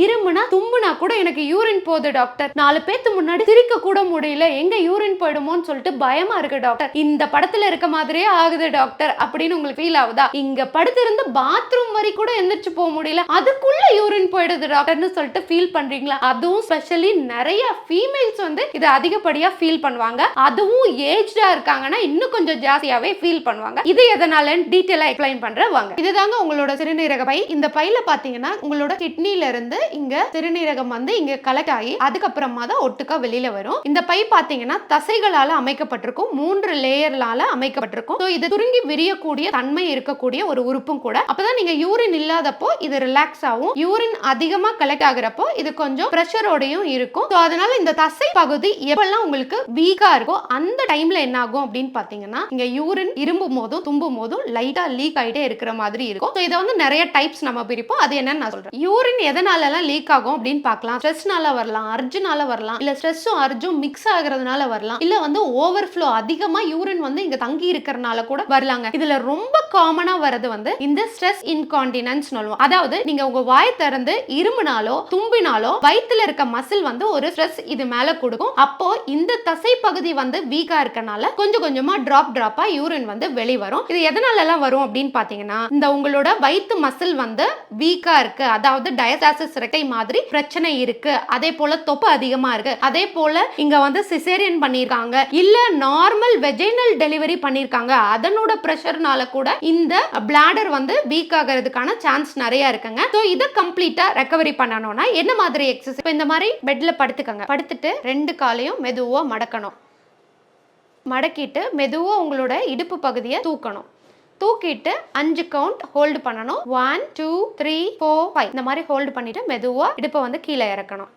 இருமுனா தும்புனா கூட எனக்கு யூரின் போகுது டாக்டர் நாலு பேத்து முன்னாடி சிரிக்க கூட முடியல. எங்க யூரின் போயிடுமோன்னு சொல்லிட்டு பயமா இருக்கு டாக்டர் இந்த படத்துல இருக்க மாதிரியே ஆகுது டாக்டர் அப்படின்னு உங்களுக்கு ஃபீல் ஆகுதா? இங்க படுத்திருந்து பாத்ரூம் வரை கூட எந்திரிச்சு போக முடியல. அதுக்குள்ள யூரின் போயிடுது டாக்டர்னு சொல்லிட்டு ஃபீல் பண்றீங்களா? அதுவும் ஸ்பெஷலி நிறைய ஃபீமேல்ஸ் வந்து இதை அதிகப்படியா ஃபீல் பண்ணுவாங்க. அதுவும் ஏஜ்டா இருக்காங்கன்னா இன்னும் கொஞ்சம் ஜாஸ்தியாவே ஃபீல் பண்ணுவாங்க. இது எதனாலன்னு டீட்டெயிலா எக்ஸ்பிளைன் பண்ற வாங்க. இதுதாங்க உங்களோட சிறுநீரக பை. இந்த பையில பாத்தீங்கன்னா உங்களோட கிட்னில இருந்து இங்க சிறுநீரகம் வந்து இங்க கலெக்ட் ஆகி அதுக்கப்புறமா தான் ஒட்டுக்கா வெளியில வரும். இந்த பை பாத்தீங்கன்னா தசைகளால அமைக்கப்பட்டிருக்கும் மூன்று லேயர்லால அமைக்கப்பட்டிருக்கும். ஸோ இது சுருங்கி விரியக்கூடிய தன்மை இருக்கக்கூடிய ஒரு உறுப்பும் கூட. அப்பதான் நீங்க யூரின் இல்லாதப்போ இது ரிலாக்ஸ் ஆகும். யூரின் அதிகமா கலெக்ட் ஆகுறப்போ இது கொஞ்சம் ப்ரெஷரோடையும் இருக்கும். ஸோ அதனால இந்த தசை பகுதி எப்பெல்லாம் உங்களுக்கு வீக்கா இருக்கோ அந்த டைம்ல என்ன ஆகும் அப்படின்னு பாத்தீங்கன்னா இங்க யூரின் இரும்பும் போதும் தும்பும் போதும் லைட்டா லீக் ஆயிட்டே இருக்கிற மாதிரி இருக்கும். ஸோ இதை வந்து நிறைய டைப்ஸ் நம்ம பிரிப்போம். அது என்னன்னு நான் சொல்றேன். யூரின் எதனால எதனாலலாம் லீக் ஆகும் அப்படின்னு பார்க்கலாம். ஸ்ட்ரெஸ்னால வரலாம் அர்ஜுனால வரலாம். இல்ல ஸ்ட்ரெஸ்ஸும் அர்ஜும் மிக்ஸ் ஆகுறதுனால வரலாம். இல்ல வந்து ஓவர் ஃப்ளோ அதிகமா யூரின் வந்து இங்க தங்கி இருக்கிறனால கூட வரலாங்க. இதுல ரொம்ப காமனா வர்றது வந்து இந்த ஸ்ட்ரெஸ் இன்கான்டினன்ஸ் சொல்லுவோம். அதாவது நீங்க உங்க வாய் திறந்து இருமுனாலோ தும்பினாலோ வயித்துல இருக்க மசில் வந்து ஒரு ஸ்ட்ரெஸ் இது மேல கொடுக்கும். அப்போ இந்த தசை பகுதி வந்து வீக்கா இருக்கனால கொஞ்சம் கொஞ்சமா டிராப் டிராப்பா யூரின் வந்து வெளிவரும் இது எதனால எல்லாம் வரும் அப்படின்னு பாத்தீங்கன்னா இந்த உங்களோட வயிற்று மசில் வந்து வீக்கா இருக்கு. அதாவது டயசாசிஸ் ரெட்டை மாதிரி பிரச்சனை இருக்கு. அதே போல தொப்பு அதிகமா இருக்கு. அதே போல இங்க வந்து சிசேரியன் பண்ணிருக்காங்க. இல்ல நார்மல் வெஜைனல் டெலிவரி பண்ணிருக்காங்க. அதனோட பிரஷர்னால கூட இந்த பிளாடர் வந்து வீக் ஆகிறதுக்கான சான்ஸ் நிறைய இருக்குங்க. ஸோ இதை கம்ப்ளீட்டா ரெக்கவரி பண்ணணும்னா என்ன மாதிரி எக்ஸசைஸ் இந்த மாதிரி பெட்ல படுத்துக்கங்க. படுத்துட்டு ரெண்டு காலையும் மெதுவா மடக்கணும். மடக்கிட்டு மெதுவா உங்களோட இடுப்பு பகுதியை தூக்கணும். தூக்கிட்டு அஞ்சு கவுண்ட் ஹோல்டு பண்ணணும். One two three four five இந்த மாதிரி ஹோல்டு பண்ணிட்டு மெதுவாக இடுப்பை வந்து கீழே இறக்கணும்.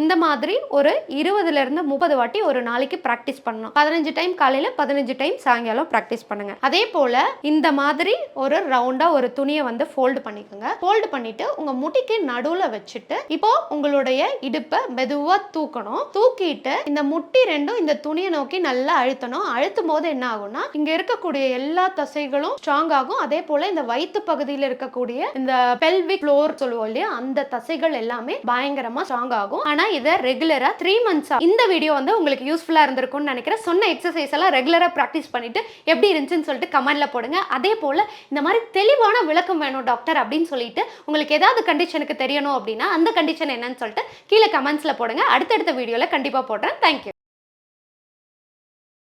இந்த மாதிரி ஒரு இருபதுல இருந்து முப்பது வாட்டி ஒரு நாளைக்கு ப்ராக்டிஸ் பண்ணணும். பதினஞ்சு டைம் காலையில பதினஞ்சு டைம் சாயங்காலம் ப்ராக்டிஸ் பண்ணுங்க. அதே போல இந்த மாதிரி ஒரு ரவுண்டா ஒரு துணியை வந்து ஃபோல்டு பண்ணிக்கோங்க. ஃபோல்டு பண்ணிட்டு உங்க முட்டிக்கு நடுவுல வச்சுட்டு இப்போ உங்களுடைய இடுப்பை மெதுவா தூக்கணும். தூக்கிட்டு இந்த முட்டி ரெண்டும் இந்த துணியை நோக்கி நல்லா அழுத்தணும். அழுத்தும் போது என்ன ஆகும்னா இங்க இருக்கக்கூடிய எல்லா தசைகளும் ஸ்ட்ராங் ஆகும். அதே போல இந்த வயிற்று பகுதியில் இருக்கக்கூடிய இந்த பெல்விக் ஃப்ளோர் சொல்லுவோம் இல்லையா அந்த தசைகள் எல்லாமே பயங்கரமா ஸ்ட்ராங் ஆகும். ஆனா இதை ரெகுலராக த்ரீ மந்த்ஸாக இந்த வீடியோ வந்து உங்களுக்கு யூஸ்ஃபுல்லாக இருந்திருக்கும்னு நினைக்கிறேன். சொன்ன எக்ஸசைஸ் எல்லாம் ரெகுலராக ப்ராக்டிஸ் பண்ணிட்டு எப்படி இருந்துச்சுன்னு சொல்லிட்டு கமெண்ட்ல போடுங்க. அதே போல் இந்த மாதிரி தெளிவான விளக்கம் வேணும் டாக்டர் அப்படின்னு சொல்லிட்டு உங்களுக்கு ஏதாவது கண்டிஷனுக்கு தெரியணும் அப்படின்னா அந்த கண்டிஷன் என்னன்னு சொல்லிட்டு கீழே கமெண்ட்ஸில் போடுங்க. அடுத்தடுத்த வீடியோவில் கண்டிப்பாக போடுறேன். தேங்க்யூ